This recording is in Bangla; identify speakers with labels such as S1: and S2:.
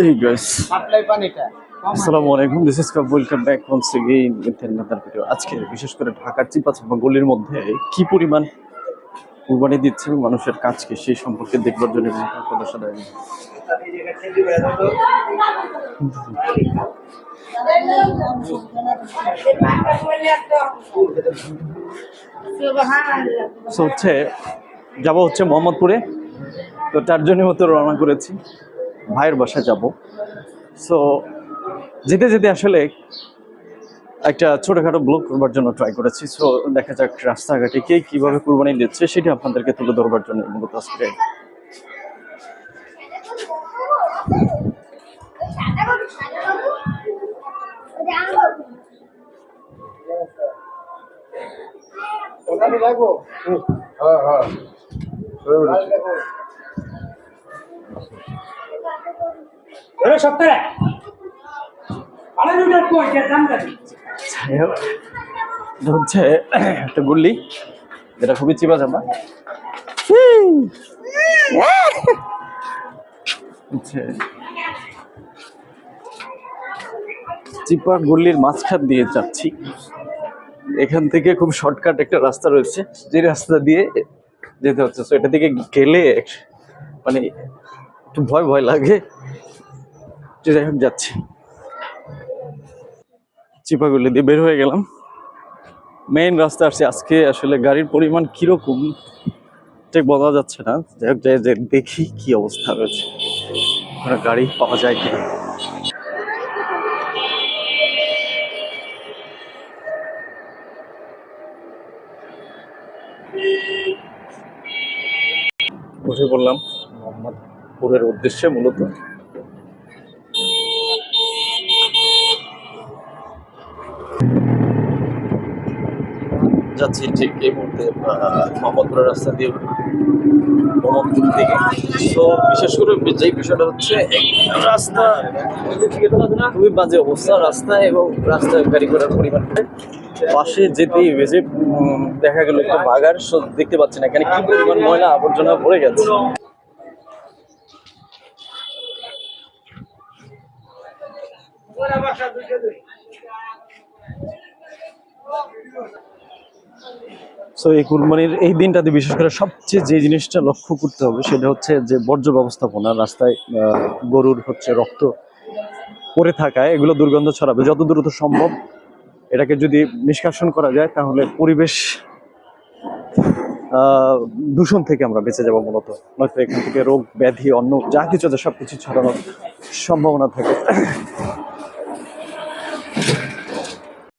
S1: Hey guys,
S2: সাপ্লাই পানিটা।
S1: আসসালামু আলাইকুম this is cup welcome back once again with another video আজকে বিশেষ করে ঢাকার চিপাচাপা গলির মধ্যে কি পরিমাণ কুরবানি দিচ্ছে মানুষের কাজকে সেই সম্পর্কে দেখবার জন্য আপনাদের সাথে হচ্ছে যাব হচ্ছে মোহাম্মদপুরে। তো তার জন্য মতো রওনা করেছি। ভাইয়ের বাসায় যাব। সো যেতে যেতে আসলে একটা ছোটোখাটো ব্লগ করবার জন্য ট্রাই করেছি। সো দেখা যাক রাস্তাঘাটে কে কীভাবে কুরবানি দিচ্ছে, সেটা আপনাদেরকে তুলে ধরবার জন্য মূলত
S3: হ্যাঁ হ্যাঁ।
S2: ধরে
S1: যাই হোক, এটা খুবই চিপা গুল্লির মাঝখান দিয়ে যাচ্ছি। এখান থেকে খুব শর্টকাট একটা রাস্তা রয়েছে। যে রাস্তা দিয়ে যেতে হচ্ছে। এটা দিকে গেলে মানে একটু ভয় ভয় লাগে। যে যাই হোক, যাচ্ছি। চিপাগুলি দিয়ে বের হয়ে গেলাম। মেইন রাস্তা আসছে আজকে। আসলে গাড়ির পরিমাণ কীরকম, ঠিক বলা যাচ্ছে না। যাই হোক, যাই দেখি কি অবস্থা রয়েছে। কোনো গাড়ি পাওয়া যায় কি উঠে পড়লাম মোহাম্মদপুরের উদ্দেশ্যে মূলত। যাচ্ছি ঠিক এই মুহূর্তে মোহাম্মদপুরের রাস্তা দিয়ে মোহাম্মদপুর দিকে। তো বিশেষ করে যেই বিষয়টা হচ্ছে রাস্তা খুবই বাজে অবস্থা রাস্তা এবং রাস্তায় গাড়ি ঘোড়ার পরিমাণ। পাশে যেতেই উম, দেখা গেল একটা বাগার দেখতে পাচ্ছি না এখানে কি পরিমাণ ময়লা আবর্জনা পড়ে গেছে। সো এই কুরবানির এই দিনটাতে বিশেষ করে সবচেয়ে যে জিনিসটা লক্ষ্য করতে হবে সেটা হচ্ছে যে বর্জ্য ব্যবস্থাপনা, রাস্তায় গরুর হচ্ছে রক্ত পড়ে থাকায় এগুলো দুর্গন্ধ ছড়াবে। যত দ্রুত সম্ভব এটাকে যদি নিষ্কাশন করা যায়, তাহলে পরিবেশ দূষণ থেকে আমরা বেঁচে যাব মূলত। নয়তো এখান থেকে রোগ, ব্যাধি অন্য যা কিছু আছে সব কিছু ছড়ানোর সম্ভাবনা থাকে।